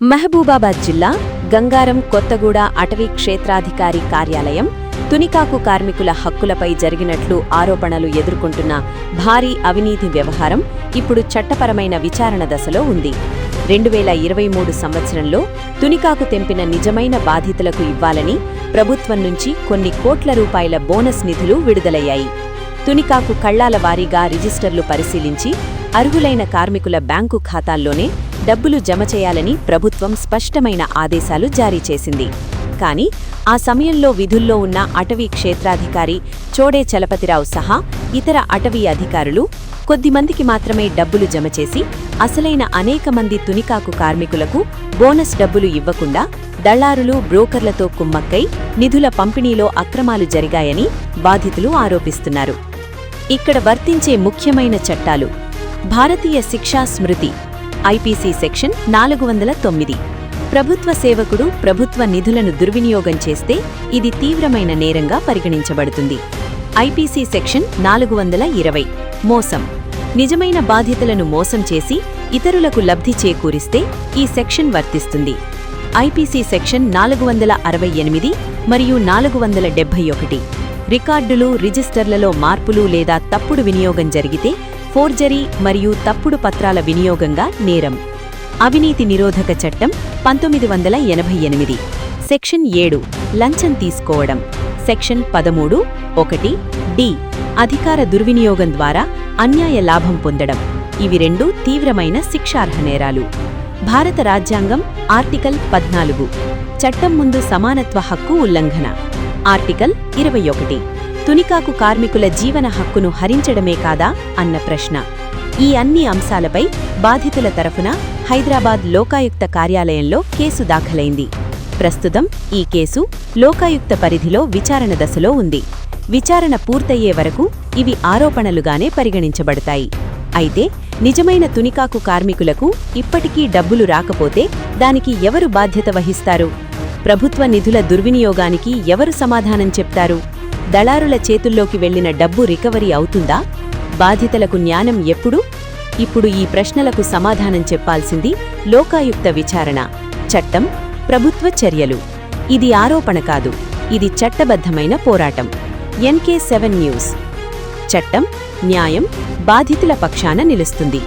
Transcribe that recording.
మహబూబాబాద్ జిల్లా గంగారం కొత్తగూడ అటవీ క్షేత్రాధికారి కార్యాలయం తునికాకు కార్మికుల హక్కులపై జరిగినట్లు ఆరోపణలు ఎదుర్కొంటున్న భారీ అవినీతి వ్యవహారం ఇప్పుడు చట్టపరమైన విచారణ దశలో ఉంది. రెండు వేల ఇరవై మూడు సంవత్సరంలో తునికాకు తెంపిన నిజమైన బాధితులకు ఇవ్వాలని ప్రభుత్వం నుంచి కొన్ని కోట్ల రూపాయల బోనస్ నిధులు విడుదలయ్యాయి. తునికాకు కళ్ళాల వారీగా రిజిస్టర్లు పరిశీలించి అర్హులైన కార్మికుల బ్యాంకు ఖాతాల్లోనే డబ్బులు జమ చేయాలని ప్రభుత్వం స్పష్టమైన ఆదేశాలు జారీ చేసింది. కానీ ఆ సమయంలో విధుల్లో ఉన్న అటవీ క్షేత్రాధికారి చోడే చలపతిరావు సహా ఇతర అటవీ అధికారులు కొద్దిమందికి మాత్రమే డబ్బులు జమ చేసి అసలైన అనేక మంది తునికాకు కార్మికులకు బోనస్ డబ్బులు ఇవ్వకుండా దళారులు బ్రోకర్లతో కుమ్మక్కై నిధుల పంపిణీలో అక్రమాలు జరిగాయని బాధితులు ఆరోపిస్తున్నారు. ఇక్కడ వర్తించే ముఖ్యమైన చట్టాలు భారతీయ శిక్షా స్మృతి ఐపీసీ సెక్షన్ నాలుగు వందల తొమ్మిది. ప్రభుత్వ సేవకుడు ప్రభుత్వ నిధులను దుర్వినియోగం చేస్తే ఇది తీవ్రమైన నేరంగా పరిగణించబడుతుంది. ఐపీసీ సెక్షన్ నాలుగు వందల ఇరవై. మోసం. నిజమైన బాధితులను మోసం చేసి ఇతరులకు లబ్ధి చేకూరిస్తే ఈ సెక్షన్ వర్తిస్తుంది. ఐపీసీ సెక్షన్ నాలుగు వందల అరవై ఎనిమిది మరియు నాలుగు వందల డెబ్బై ఒకటి. రికార్డులు రిజిస్టర్లలో మార్పులు లేదా తప్పుడు వినియోగం జరిగితే ఫోర్జరీ మరియు తప్పుడు పత్రాల వినియోగంగా నేరం. అవినీతి నిరోధక చట్టం పంతొమ్మిది వందల ఎనభై ఎనిమిది. సెక్షన్ ఏడు లంచం తీసుకోవడం. సెక్షన్ పదమూడు ఒకటి డి అధికార దుర్వినియోగం ద్వారా అన్యాయ లాభం పొందడం. ఇవి రెండు తీవ్రమైన శిక్షార్హ నేరాలు. భారత రాజ్యాంగం ఆర్టికల్ పద్నాలుగు. చట్టం ముందు సమానత్వ హక్కు ఉల్లంఘన. ఆర్టికల్ ఇరవై ఒకటి. తునికాకు కార్మికుల జీవన హక్కును హరించడమే కాదా అన్న ప్రశ్న. ఈ అన్ని అంశాలపై బాధితుల తరఫున హైదరాబాద్ లోకాయుక్త కార్యాలయంలో కేసు దాఖలైంది. ప్రస్తుతం ఈ కేసు లోకాయుక్త పరిధిలో విచారణ దశలో ఉంది. విచారణ పూర్తయ్యే వరకు ఇవి ఆరోపణలుగానే పరిగణించబడతాయి. అయితే నిజమైన తునికాకు కార్మికులకు ఇప్పటికీ డబ్బులు రాకపోతే దానికి ఎవరు బాధ్యత వహిస్తారు? ప్రభుత్వ నిధుల దుర్వినియోగానికి ఎవరు సమాధానం చెప్తారు? దళారుల చేతుల్లోకి వెళ్ళిన డబ్బు రికవరీ అవుతుందా? బాధితులకు న్యాయం ఎప్పుడు? ఇప్పుడు ఈ ప్రశ్నలకు సమాధానం చెప్పాల్సింది లోకాయుక్త విచారణ. చట్టం ప్రభుత్వ చర్యలు. ఇది ఆరోపణ కాదు ఇది చట్టబద్ధమైన పోరాటం. NK seven news. చట్టం న్యాయం బాధితుల పక్షాన నిలుస్తుంది.